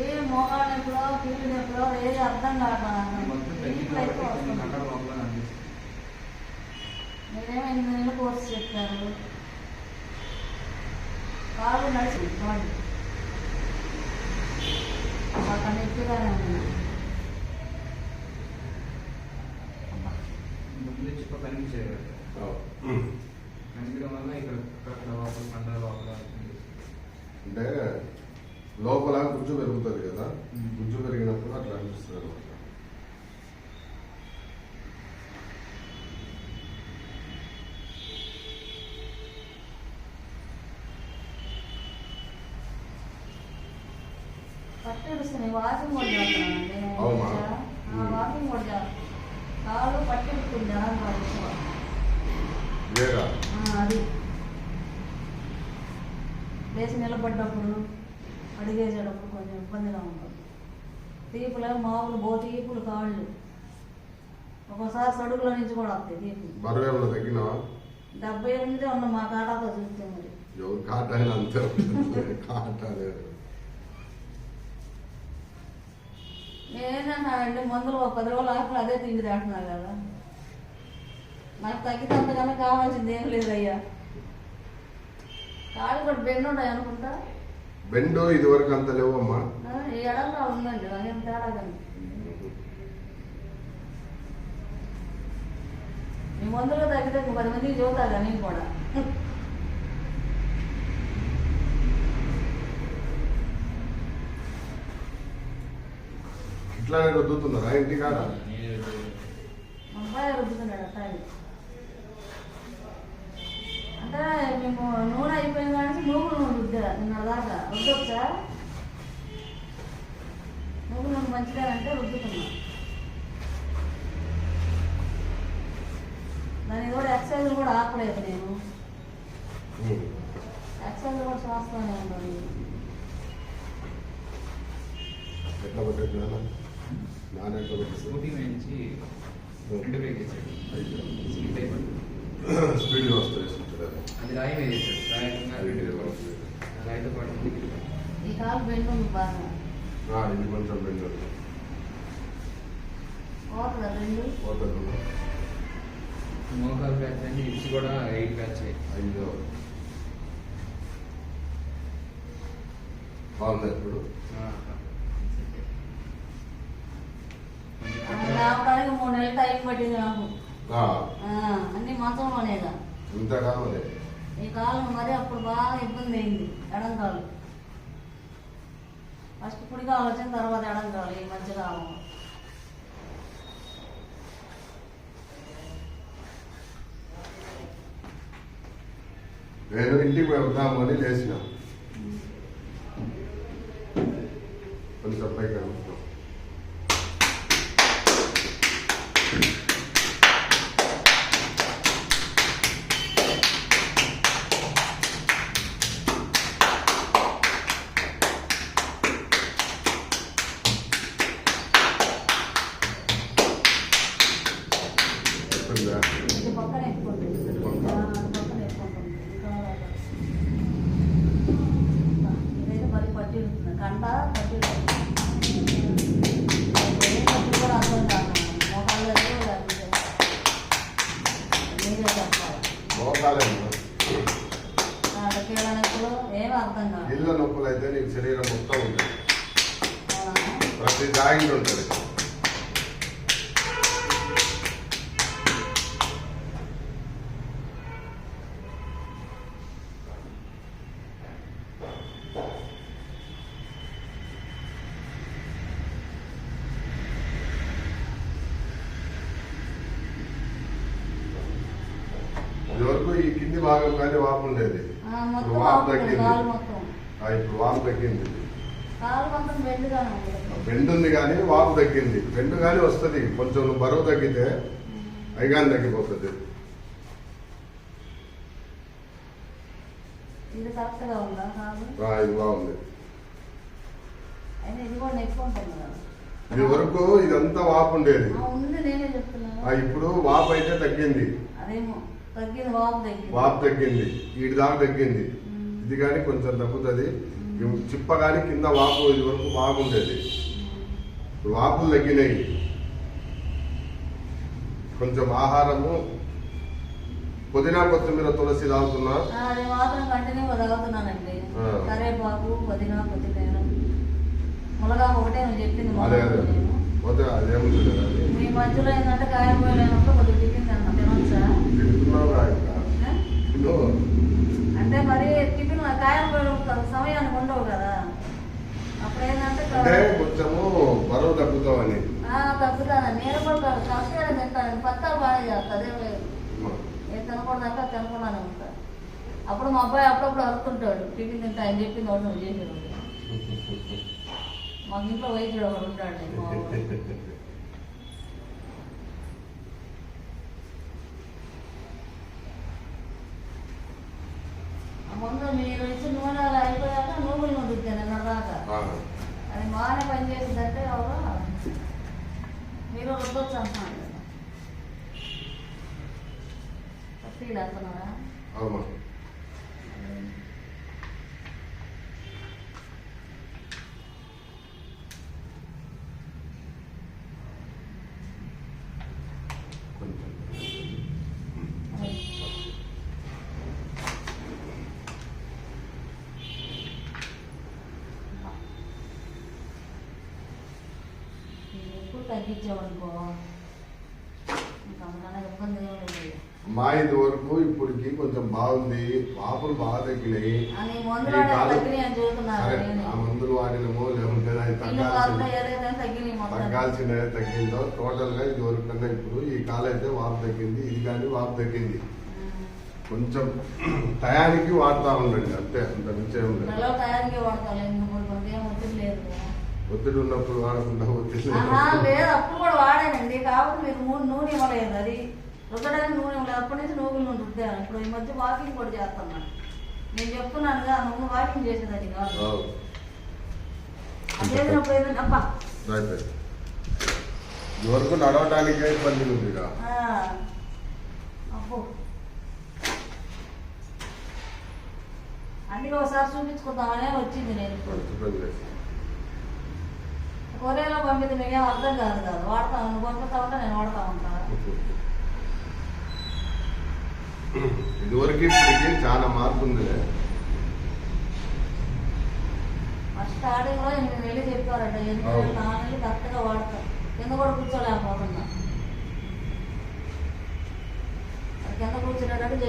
ఏ కీళ్ళ నొప్పులో ఏది అర్థం కావట్లేదు మీరేమో ఎనిమిది నెలలు కోర్సు చెప్పారు కాళ్ళు నడిచి అక్కడ నొప్పిగానే ఉంది. అబ్బా. ముందు వల్ల ఇక్కడ అంటే లోపల గుజ్జు పెరుగుతుంది కదా. గుజ్జు పెరిగినప్పుడు అట్లా అనిపిస్తుంది అనమాట. పట్టేడుస్తుంది వాకింగ్ కూడా? ఆ, వాకింగ్ కూడా కాళ్ళు పట్టెడుతుంది అది. లేచి నిలబడ్డప్పుడు అడిగేసేటప్పుడు కొంచెం ఇబ్బందిగా ఉంటుంది. తీపులు మామూలు బో తీపులు కాళ్ళు. ఒక్కోసారి సడుగులో నుంచి కూడా వస్తాయి తీపులు. బరువు డెబ్బై ఎనిమిది ఉన్న మా కాటాతో చూస్తే మరి. ఎవరు కాట అయినా అంతే ఉంటుంది. కాట లేదు నేనంటానండి మందులు ఒక పది రోజులు ఆకులు అదే తిండి తింటున్నా కదా. నాకు తగ్గితే అంతకన్నా కావాల్సింది ఏం లేదయ్యా. కాళ్ళు కూడా బెండ్ ఉన్నాయి అనుకుంటా? బెండు ఇది వరకు అంత లేవమ్మా. ఆ, ఈ ఎడంగా ఉందండి నాకేం తేడా కానీ మీ మందులు తగ్గితే పది మందికి చూతాగా నేను కూడా. ఇట్లానే రుద్దుతున్నారా ఇంటి కాడ మా అబ్బాయి రుద్దుతున్నాడు అట్టాగి అంటే మేము నూనె అయిపోయింది కానీ నూగులు నూనె రుద్దా. నిన్న దాకా రుద్దొచ్చా? నూగులు నూనె మంచిదేనంటే రుద్దుతున్నా. దాని కూడా ఎక్సర్సైజ్ కూడా ఆపలేదు నేను. ఉమ్. ఎక్సర్సైజ్ కూడా చేస్తానే ఉన్నాను. ఎట్లా నాన్న? నాన్న ఎట్లా అయిపోయింది స్పీడ్గా వస్తాయి. అది రాయి మీద. రాయితో పాటు ఈ కాలు బెండ్ బాగా. ఆ, ఇది కొంచెం బెండు మోకాలు బ్యాచ్ అంటే ఇచ్చి కూడా ఎయిట్ బ్యాచ్ అయ్యో బాగుంది ఇప్పుడు? మూడు నెలలు టైం పట్టింది నాకు. ఆ, ఆ, అన్ని మంచంలోనేగా. ఇంతకాలం ఈ కాలం మరి అప్పుడు బాగా ఇబ్బంది అయింది ఫస్ట్ వచ్చిన తర్వాత ఈ మధ్య కాలం. నేను ఇంటికి వెళ్దాము అని లేచిన కొంచెం పైకి అనుకుంటాం ఎప్పుడుదా? ఇది పక్కన ఎక్కువ ఉంటుంది. ఇది పక్కన? ఆ, ఇది పక్కన ఎక్కువ ఉంటుంది. ఇంకా అలాగా. ఇదైతే మరి పట్టి ఉంటుంది కంట పట్టి ఉంటుంది. ఏ పట్టి కూడా అర్థం కాదు మోకాళ్ళు అయితే లేకపోతే మీరే చెప్పాలి మోకాలేమ్మా. కీళ్ళ నొప్పులు ఏమీ అర్థం కాదు ఇళ్ళ నొప్పులు అయితే నీకు శరీరం మొత్తం ఉంటుంది? ప్రతి జాయింట్ ఉంటుంది. ఇదివరకు ఈ కింది భాగం కానీ వాపు ఉండేది. ఇప్పుడు వాపు తగ్గింది. ఇప్పుడు వాపు తగ్గింది. బెండ్ ఉంది కానీ వాపు తగ్గింది. బెండ్ కానీ వస్తుంది. కొంచెం బరువు తగ్గితే అయిగాని తగ్గిపోతుంది. ఇది బాగుంది. ఇది వరకు ఇదంతా వాపు ఉండేది. ఇప్పుడు వాపు అయితే తగ్గింది. అదేమో. తగ్గింది వాపు తగ్గింది. వీడి దాకా తగ్గింది. ఇది కానీ కొంచెం తగ్గుతుంది. చిప్ప కానీ కింద వాపు ఇది వరకు బాగుండేది. వాపులు తగ్గినాయి. కొంచెం ఆహారము పుదీనా కొత్తిమీర తులసి తాగుతున్నా. అది అదే. అదే అది మీ మధ్యలో ఏంటంటే కాయలు లేనప్పుడు కొద్దిగా తినొచ్చా? అంటే మరి టిఫిన్ కాయలు సమయానికి ఉండవు కదా. అప్పుడు ఏంటంటే కొంచెము బరువు తగ్గుతామని. తగ్గుతాను నేను కూడా కష్టంగా తింటాను. పత్తాలు బాగా చేస్తా. అదేం లేదు. నేను తినకూడదంటే అది తినకుండానే ఉంటాను అప్పుడు మా అబ్బాయి అప్పుడప్పుడు అరుతుంటాడు టిఫిన్ తింటా ఆయన చెప్పింది ఒకటి నువ్వు చేసేవాడు. మాకు ఇంట్లో వైద్యుడు ఒకడు ఉంటాడు మా వాడు. ఆ ముందు మీరు ఇచ్చిన నూనె అలా అయిపోయాక నూనెలు ఉంటుంది నిన్నదాకా అది బాగానే పనిచేసిందంటే ఎవరు మీరు రుద్దొచ్చు అంటున్నాడు కదా. ఫీల్ అవుతున్నారా అవును కొంచెం ఇది ఎక్కువ తగ్గించామనుకో మా ఇది వరకు ఇప్పటికి కొంచెం బాగుంది. వాపులు బాగా తగ్గినాయి. మందులు ఆ వాడినమో లేకుంటే తగ్గాల్సిన తగ్గిందో టోటల్గా ఇది వరకు కన్నా ఇప్పుడు ఈ కాలు అయితే వాపు తగ్గింది ఇది కానీ వాపు తగ్గింది. కొంచెం టయానికి వాడుతా ఉండండి అంతే అంత మించే ఉండదు ఒత్తిడి ఉన్నప్పుడు వాడకుండా ఒత్తిడి లేదు అప్పుడు కూడా వాడానండి. కాబట్టి మీరు మూడు నూనె ఇవ్వలేదు అది. రుద్దడానికి నూనె ఇవ్వలేదు. అప్పటి నుంచి నూనె నూనె రుద్దాను. ఇప్పుడు ఈ మధ్య వాకింగ్ కూడా చేస్తున్నాను. నేను చెప్తున్నాను కదా నువ్వు వాకింగ్ చేసేదని కాదు. చేసినప్పుడు ఏదైనా అబ్బా. వరకు నడవడానికే ఇబ్బంది ఉంది అబ్బో. అందుకే ఒకసారి చూపించుకుందామనే వచ్చింది నేను. ఒరేలో పంపితే మీకేం అర్థం కాదు కాదు? వాడతా నువ్వు పంపుతా ఉంటా నేను వాడతా ఉంటాను ఇదివరకు ఇప్పటికి చాలా మార్పు ఉంది. స్టార్టింగ్లో ఎనిమిది వేలు చెప్పారట. ఎనిమిది వేలు నాలుగు కరెక్ట్గా వాడతా? కింద కూడా కూర్చోలేకపోతున్నా. కింద కూర్చునేటట్టు